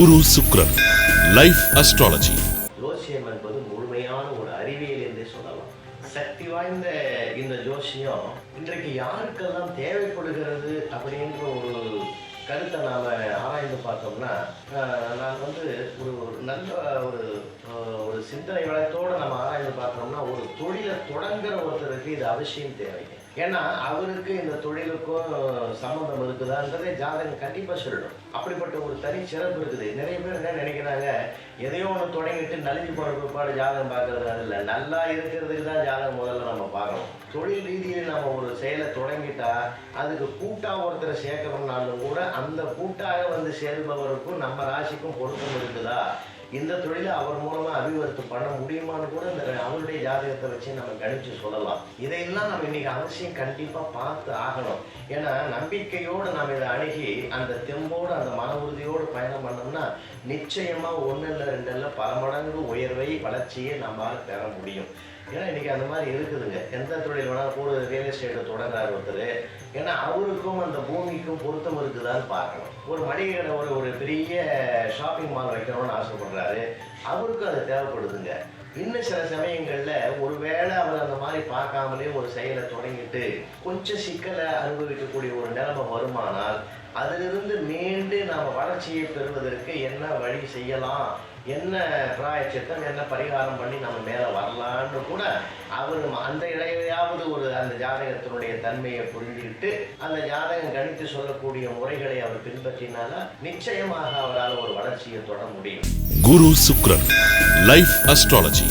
குரு சுக்ரன் life astrology ஜோசியம் என்பது முழுமையான ஒரு அறிவியல் என்றே சொல்லலாம். சக்தி வாய்ந்த இந்த ஜோசியம் இன்றைக்கு யாருக்கெல்லாம் தேவைப்படுகிறது அப்படின்ற ஒரு கருத்தை நாம ஆராய்ந்து பார்த்தோம்னா நான் வந்து ஒரு ஒரு நல்ல ஒரு ஒரு சிந்தனை வளத்தோடு நம்ம ஆராய்ந்து பார்த்தோம்னா ஒரு தொழிலை தொடங்குற ஒருத்தருக்கு இது அவசியம் தேவைங்க. ஏன்னா அவருக்கு இந்த தொழிலுக்கும் சம்மந்தம் இருக்குதான்றதே ஜாதகம் கண்டிப்பா சொல்லணும். அப்படிப்பட்ட ஒரு தனி சிறப்பு இருக்குது. நிறைய பேர் என்ன நினைக்கிறாங்க எதையோ ஒன்று தொடங்கிட்டு நலிஞ்சு போன பிற்பாடு ஜாதகம் பார்க்கறது இல்லை. நல்லா இருக்கிறதுக்கு தான் ஜாதகம் முதல்ல நம்ம பார்க்கணும். தொழில் ரீதியில் நம்ம ஒரு செயலை தொடங்கிட்டா அதுக்கு கூட்டாக ஒருத்தரை சேர்க்கணும்னாலும் கூட அந்த கூட்டாக வந்து சேர்பவருக்கும் நம்ம ராசிக்கும் பொருத்தம் இருக்குதா? இந்த தொழிலை அவர் மூலமா அபிவிருத்தி பண்ண முடியுமான்னு கூட இந்த அவருடைய ஜாதகத்தை வச்சு நம்ம கணிச்சு சொல்லலாம். இதையெல்லாம் நம்ம இன்னைக்கு அவசியம் கண்டிப்பா பார்த்து ஆகணும். ஏன்னா நம்பிக்கையோடு நாம் இதை அணுகி அந்த தெம்போடு அந்த மன உறுதியோடு பயணம் பண்ணோம்னா நிச்சயமா ஒண்ணு இல்லை ரெண்டு இல்லை பல மடங்கு உயர்வை வளர்ச்சியை நம்மால் பெற முடியும். ஏன்னா இன்னைக்கு அந்த மாதிரி இருக்குதுங்க. எந்த தொழில் வேணாலும் கூட ரியல் எஸ்டேட்டை தொடங்குறாரு ஒருத்தர். ஏன்னா அவருக்கும் அந்த பூமிக்கும் பொருத்தம் இருக்குதான்னு பார்க்கணும். ஒரு மளிகை கடை ஒரு ஒரு பெரிய ஷாப்பிங் மால் வைக்கணும்னு ஆசைப்படுறாரு. அவருக்கும் அது தேவைப்படுதுங்க. இன்னும் சில சமயங்களில் ஒருவேளை அவர் அந்த மாதிரி பார்க்காமலே ஒரு செயலை தொடங்கிட்டு கொஞ்சம் சிக்கலை அனுபவிக்கக்கூடிய ஒரு நிலைமை வருமானால் அதிலிருந்து மே நாம் வளர்ச்சியை பெறுவதற்கு என்ன வழி செய்யலாம்? என்ன பிராயச்சித்தம் என்ன பரிகாரம் பண்ணி நம்ம மேலே வரலான்னு கூட அவர் அந்த இடையிலையாவது ஒரு அந்த ஜாதகத்தினுடைய தன்மையை புரிஞ்சுக்கிட்டு அந்த ஜாதகம் கணித்து சொல்லக்கூடிய முறைகளை அவர் பின்பற்றினால நிச்சயமாக அவரால் ஒரு வளர்ச்சியை தொட முடியும். குரு சுக்ரன் லைஃப் அஸ்ட்ராலஜி